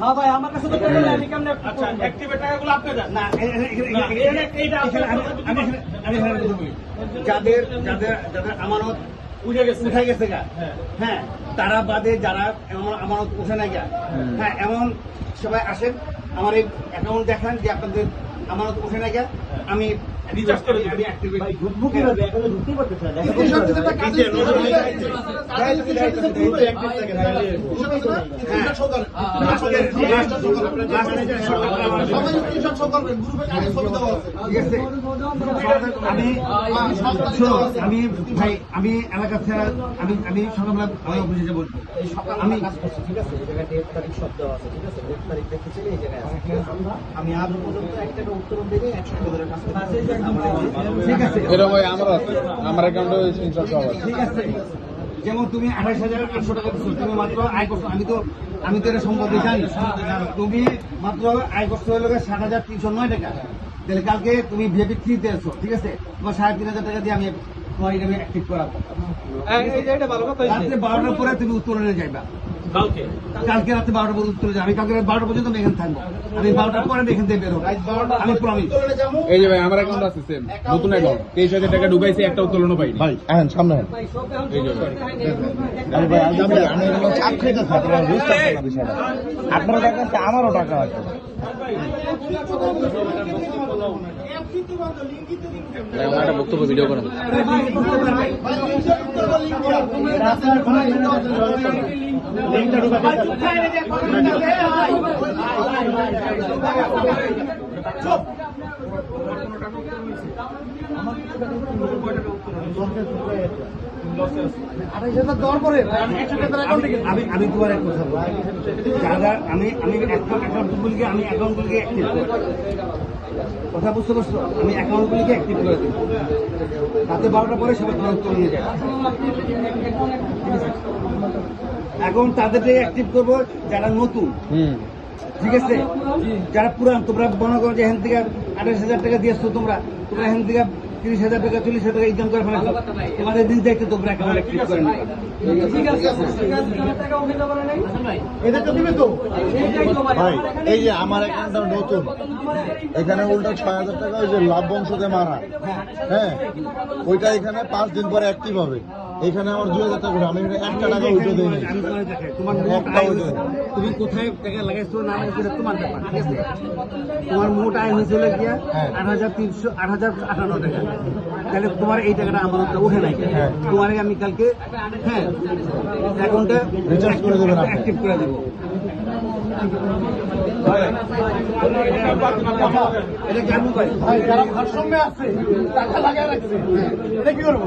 হ্যাঁ ভাই আমার কাছে তো আমি কেমনে আচ্ছা টাকাগুলো আপনি দেন না এইটা আমি- আমি। যাদের যাদের যাদের আমানত বুঝে গেছে উঠে গেছে গা হ্যাঁ। হ্যাঁ তারা বাদে যারা আমানত উঠে না গা হ্যাঁ এমন সবাই আসেন আমার এই অ্যাকাউন্ট দেখান যে আপনাদের আমানত উঠে না গা আমি Recharge করে দিবেন। আমি হ্যাঁ। আমি ভাই আমি এলাকা থেকে আমি আমি সকালবেলা আমি অফিসে যাব আমি ঠিক আছে? এই তারিখ সব দেওয়া আছে ঠিক আছে? তারিখ এই জায়গায় আমি আজ পর্যন্ত একটা উত্তরণ দিলে এক ধরে কাজ করছি ঠিক আছে। এরকম ভাই আমার অ্যাকাউন্টে স্ক্রিনশট সব ঠিক আছে। যেমন তুমি আঠাশ হাজার আটশো টাকা দিচ্ছ তুমি মাত্র আয় করছ। আমি তো আমি তো এটা সম্পর্কে জানি। তুমি মাত্র আয় করছ হলো ষাট হাজার তিনশো নয় টাকা। তাহলে কালকে তুমি ভিএপি থ্রিতে আছো ঠিক আছে? তোমার সাড়ে তিন হাজার টাকা দিয়ে আমি তোমার এটা অ্যাক্টিভ করাবো। রাত্রে বারোটার পরে তুমি উত্তরণে যাইবা। কালকে কালকে রাতে বারোটা পর্যন্ত উত্তরে যাবে আমি কালকে রাত বারোটা পর্যন্ত আমি এখানে থাকব আমি বারোটার পরে আমি এখান থেকে বেরোবো আমি প্রমিস এই যে ভাই আমার অ্যাকাউন্ট আছে সেম নতুন অ্যাকাউন্ট তেইশ হাজার টাকা ঢুকাইছি একটা উত্তোলনও পাইনি ভাই আহেন সামনে আপনারা বুঝতে পারছেন না বিষয়টা আপনারও টাকা আছে আমারও টাকা আছে একটা বক্তব্য ভিডিও করেন আমি আমি তোমার এক কথা বলি আমি আমি অ্যাকাউন্টগুলিকে আমি অ্যাকাউন্টগুলিকে অ্যাক্টিভ করি কথা বুঝতে পারছ? আমি অ্যাকাউন্টগুলিকে অ্যাক্টিভ করে দিই রাতে বারোটা পরে সবাই উত্তর নিয়ে যায়? এখন তাদেরকে অ্যাক্টিভ করব যারা নতুন। হুম। ঠিক আছে? যারা পুরান তোমরা মনে করো যে এখান থেকে আঠাশ হাজার টাকা দিয়েছ তোমরা তোমরা এখান থেকে তিরিশ হাজার টাকা চল্লিশ হাজার টাকা ইনকাম করে ফেলেছো তোমাদের দিন দেখতে তোমরা অ্যাকাউন্ট অ্যাক্টিভ করে ঠিক আছে টাকা উঠাতে পারে নাই। এটা তো দিবে তো। ভাই। এই যে আমার অ্যাকাউন্টটা নতুন এখানে উল্টা ছয় হাজার টাকা ওই যে লাভ বংশতে মারা। হ্যাঁ ওইটা এখানে পাঁচ দিন পরে অ্যাক্টিভ হবে। এখানে আমার দুই হাজার টাকা আমি একটা টাকা উঠে দিই তোমার একটা তুমি কোথায় টাকা লাগাইছো না লাগাইছো তোমার ব্যাপার ঠিক আছে? তোমার মোট আয় হয়েছিল গিয়া হ্যাঁ। আট হাজার তিনশো আট হাজার আটান্ন টাকা। তাহলে তোমার এই টাকাটা আমারটা উঠে নাই। হ্যাঁ। তোমার আমি কালকে হ্যাঁ অ্যাকাউন্টটা রিচার্জ করে দেবেন অ্যাক্টিভ করে দেবো। এটা কেমন যারা ভারসাম্যে আছে টাকা লাগায় রাখছে এটা কি করব?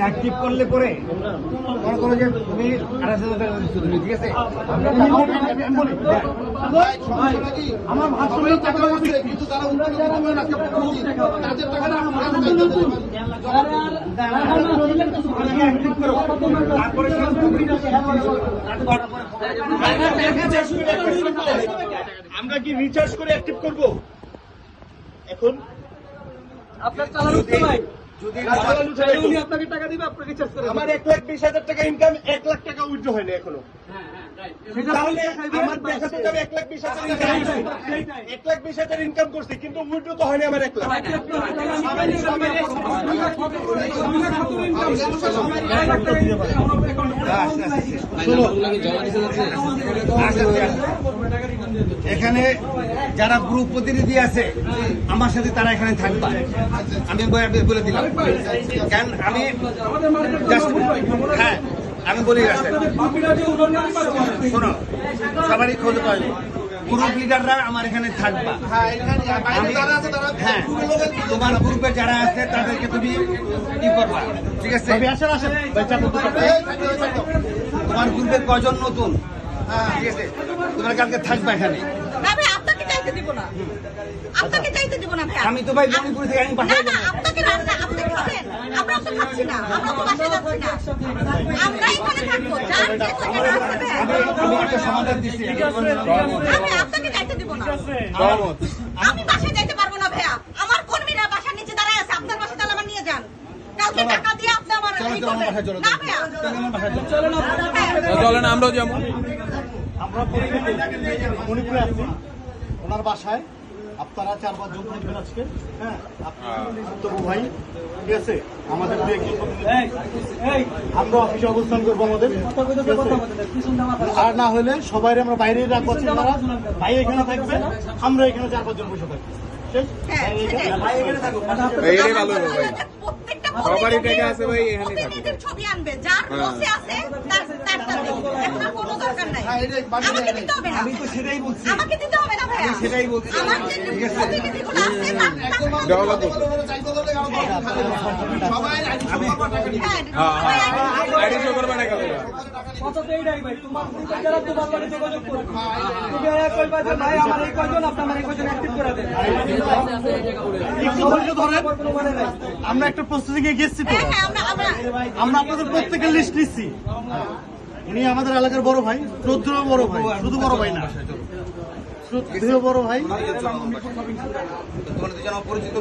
অ্যাক্টিভ করলে আমার কি রিচার্জ করে অ্যাক্টিভ করব? এখন? আপনার চালানো যদি উনি আপনাকে টাকা দিবে আপনি রিচার্জ করে আমার এক লাখ বিশ হাজার টাকা ইনকাম এক লাখ টাকা উইথড্র হয়নি এখনও তাহলে আমার দেখাতে যাবে এক লাখ বিশ হাজার ইনকাম এক লাখ বিশ হাজার ইনকাম করছি কিন্তু উইথড্র তো হয়নি আমার এক লাখ এখানে যারা গ্রুপ প্রতিনিধি আছে আমার সাথে তারা এখানে থাকবে। আমি বলে- দিলাম। কেন আমি হ্যাঁ আমি বলি শোনো সবারই খোঁজ পাইব গ্রুপ লিডাররা আমার এখানে থাকবা। হ্যাঁ তোমার গ্রুপে যারা আছে তাদেরকে তুমি কি করবা। ঠিক আছে? তোমার গ্রুপে কজন নতুন? ঠিক আছে। তোমার কালকে থাকবা এখানে। না ভাই আপনাকে চাইতে দিব না। আপনাকে চাইতে দিব না ভাই। আমি তো ভাই মণিপুর থেকে আমি আমরা আমরা আমরা একটা সমাধান দিচ্ছি। বাসায় যাইতে পারব না ভাইয়া। আমার কর্মীরা বাসার নিচে দাঁড়ায় আছে। আপনার বাসায় তাহলে আমার নিয়ে যান। কালকে টাকা দিয়ে আপনি আমার আমার আমার হ্যাঁ। চলেন আমরাও যেমন আমরা মণিপুরে আছি। ওনার বাসায় আপনারা চার পাঁচ জন থাকবেন আজকে। হ্যাঁ আপনি তবু ভাই। ঠিক আছে? আমাদের আমরা অফিসে অবস্থান করব আমাদের। আর না হলে সবাই আমরা বাইরে রাখব ভাই এখানে থাকবে। আমরা এখানে চার পাঁচ জন বসে থাকব। ঠিক? হ্যাঁ, সবারই টাকা আছে ভাই। প্রতিনিধির ছবি আনবে। যার হ্যাঁ। আছে তার এখন কোনো দরকার নাই। আমাকে দিতে হবে না। আমি তো সেটাই বলছি। আমাকে দিতে হবে না ভাইয়া। সেটাই বলছি। আমার যে প্রতিনিধিগুলো আছে। হ্যাঁ, হ্যাঁ। করবে একটু ধৈর্য ধরেন। আমরা একটা প্রস্তুতি গেছি তো। হ্যাঁ, হ্যাঁ, আমরা- আমরা- আমরা আপনাদের প্রত্যেকের লিস্ট নিচ্ছি। উনি আমাদের এলাকার বড় ভাই শ্রদ্ধেয় বড় ভাই শুধু বড় ভাই না। শ্রদ্ধেয় বড় ভাই। তোমার দুজন পরিচিত